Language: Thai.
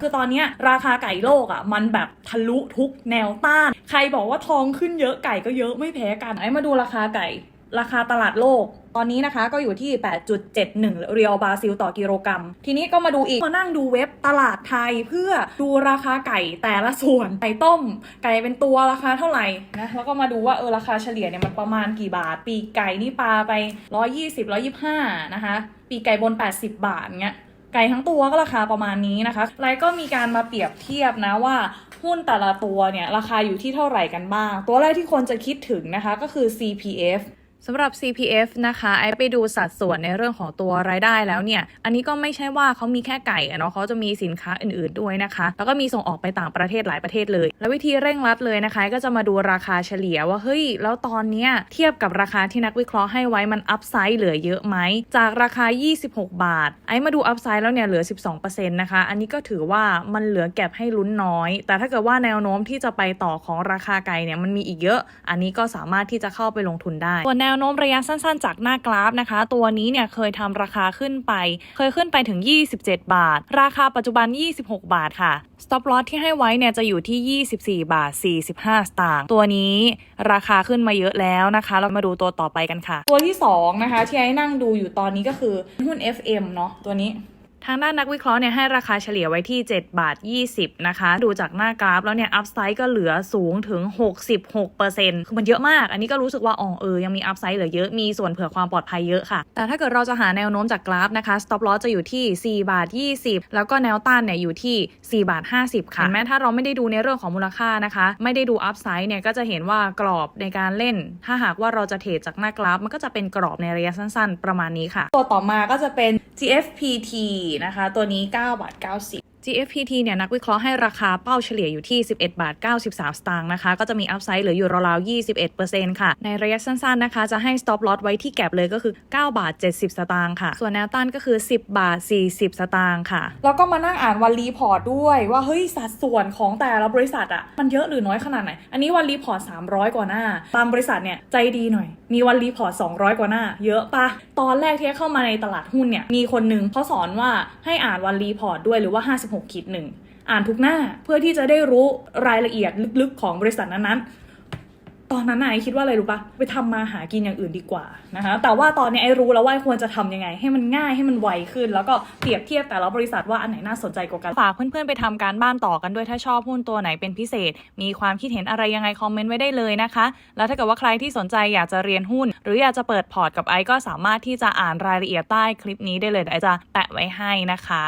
คือตอนนี้ราคาไก่โลกอะ่ะมันแบบทะลุทุกแนวต้าน ใครบอกว่าทองขึ้นเยอะไก่ก็เยอะไม่แพ้กันไอ้มาดูราคาไก่ ราคาตลาดโลก ตอนนี้นะคะก็อยู่ที่ 8.71 เรียวบราซิลต่อกิโลกรัม ทีนี้ก็มาดูอีก มานั่งดูเว็บตลาดไทยเพื่อดูราคาไก่แต่ละส่วน ไก่ต้ม ไก่เป็นตัวราคาเท่าไหร่นะ แล้วก็มาดูว่าเออราคาเฉลี่ยเนี่ยมันประมาณกี่บาท ปีไก่นี่ปลาไป 120 125 นะคะ ปีไก่บน 80 บาทเงี้ย ไก่ทั้งตัวก็ราคาประมาณนี้นะคะไลฟ์ก็มีการมาเปรียบเทียบนะว่าหุ้นแต่ละตัวเนี่ยราคาอยู่ที่เท่าไหร่กันบ้าง ตัวแรกที่คนจะคิดถึงนะคะก็คือ CPF สำหรับ CPF นะคะไอไปดูสัดส่วนในเรื่องของตัวรายได้แล้วเนี่ย อันนี้ก็ไม่ใช่ว่าเขามีแค่ไก่เนาะเขาจะมีสินค้าอื่นๆด้วยนะคะ แล้วก็มีส่งออกไปต่างประเทศหลายประเทศเลย แล้ววิธีเร่งรัดเลยนะคะ ก็จะมาดูราคาเฉลี่ยว่าเฮ้ย แล้วตอนเนี้ยเทียบกับราคาที่นักวิเคราะห์ให้ไว้มันอัพไซด์เหลือเยอะไหม จากราคา 26 บาท ไอมาดูอัพไซด์แล้วเนี่ยเหลือ 12%นะคะ อันนี้ก็ถือว่ามันเหลือแก็บให้ลุ้นน้อย แต่ถ้าเกิดว่าแนวโน้มที่จะไปต่อของราคาไก่เนี่ยมันมีอีกเยอะ อันนี้ก็สามารถที่จะเข้าไปลงทุนได้ส่วนแนววโน้มระยะสั้นๆ จากหน้ากราฟนะคะ ตัวนี้เนี่ยเคยทำราคาขึ้นไป เคยขึ้นไปถึง 27 บาท ราคาปัจจุบัน 26 บาทค่ะ stop loss ที่ให้ไว้เนี่ยจะอยู่ที่ 24 บาท 45 สตางค์ตัวนี้ราคาขึ้นมาเยอะแล้วนะคะ เรามาดูตัวต่อไปกันค่ะ ตัวที่ 2 นะคะ ที่ไอ้นั่งดูอยู่ตอนนี้ก็คือหุ้น FM เนาะตัวนี้ ทางด้านนักวิเคราะห์เนี่ยให้ราคาเฉลี่ยไว้ที่ 7 บาท 20 นะคะ ดูจากหน้ากราฟแล้วเนี่ยอัพไซด์ก็เหลือสูงถึง 66%คือมันเยอะมาก อันนี้ก็รู้สึกว่าอ๋อเออ ยังมีอัพไซด์เหลือเยอะ มีส่วนเผื่อความปลอดภัยเยอะค่ะ แต่ถ้าเกิดเราจะหาแนวโน้มจากกราฟนะคะ stop loss จะอยู่ที่ 4 บาท 20 แล้วก็แนวต้านเนี่ยอยู่ที่ 4 บาท 50 ค่ะเห็นไหมถ้าเราไม่ได้ดูในเรื่องของมูลค่านะคะ ไม่ได้ดูอัพไซด์เนี่ยก็จะเห็นว่ากรอบในการเล่น ถ้าหากว่าเราจะเทรดจากหน้ากราฟ มันก็จะเป็นกรอบในระยะสั้น ๆ ประมาณนี้ค่ะ ตัวต่อมาก็จะเป็น GFPT นะคะ ตัวนี้ 9 บาท 90 GFPT เนี่ยนักวิเคราะห์ให้ราคาเป้าเฉลี่ยอยู่ที่ 11 บาท 93 สตางค์นะคะ ก็จะมีอัพไซด์เหลืออยู่ราวๆ21%ค่ะ ในระยะสั้นๆนะคะ จะให้ stop loss ไว้ที่แก็บเลยก็คือ 9 บาท 70 สตางค์ค่ะ ส่วนแนวต้านก็คือ 10 บาท 40 สตางค์ค่ะ แล้วก็มานั่งอ่านวันรีพอร์ตด้วยว่าเฮ้ยสัดส่วนของแต่ละบริษัทอะมันเยอะหรือน้อยขนาดไหน อันนี้วันรีพอร์ต 300 กว่าหน้า บางบริษัทเนี่ยใจดีหน่อย มีวันรีพอร์ต200 กว่าหน้า เยอะปะตอนแรกที่เข้ามาในตลาดหุ้นเนี่ย มีคนหนึงเขาสอนว่าให้อ่านวันรีพอร์ตด้วยหรือว่า 56ขีดหนึ่งอ่านทุกหน้าเพื่อที่จะได้รู้รายละเอียดลึกๆของบริษัทนั้นๆ ตอนนั้นนายคิดว่าอะไรรู้ปะไปทำมาหากินอย่างอื่นดีกว่านะคะแต่ว่าตอนนี้ไอ้รู้แล้วว่าควรจะทำยังไง ให้มันง่ายให้มันไวขึ้น แล้วก็เปรียบเทียบแต่ละบริษัทว่าอันไหนน่าสนใจกว่ากันฝากเพื่อนๆไปทำการบ้านต่อกันด้วยถ้าชอบหุ้นตัวไหนเป็นพิเศษ มีความคิดเห็นอะไรยังไงคอมเมนต์ไว้ได้เลยนะคะ แล้วถ้าเกิดว่าใครที่สนใจอยากจะเรียนหุ้น หรืออยากจะเปิดพอร์ตกับไอก็สามารถที่จะอ่านรายละเอียดใต้คลิปนี้ได้เลยไอจะแปะไว้ให้นะคะ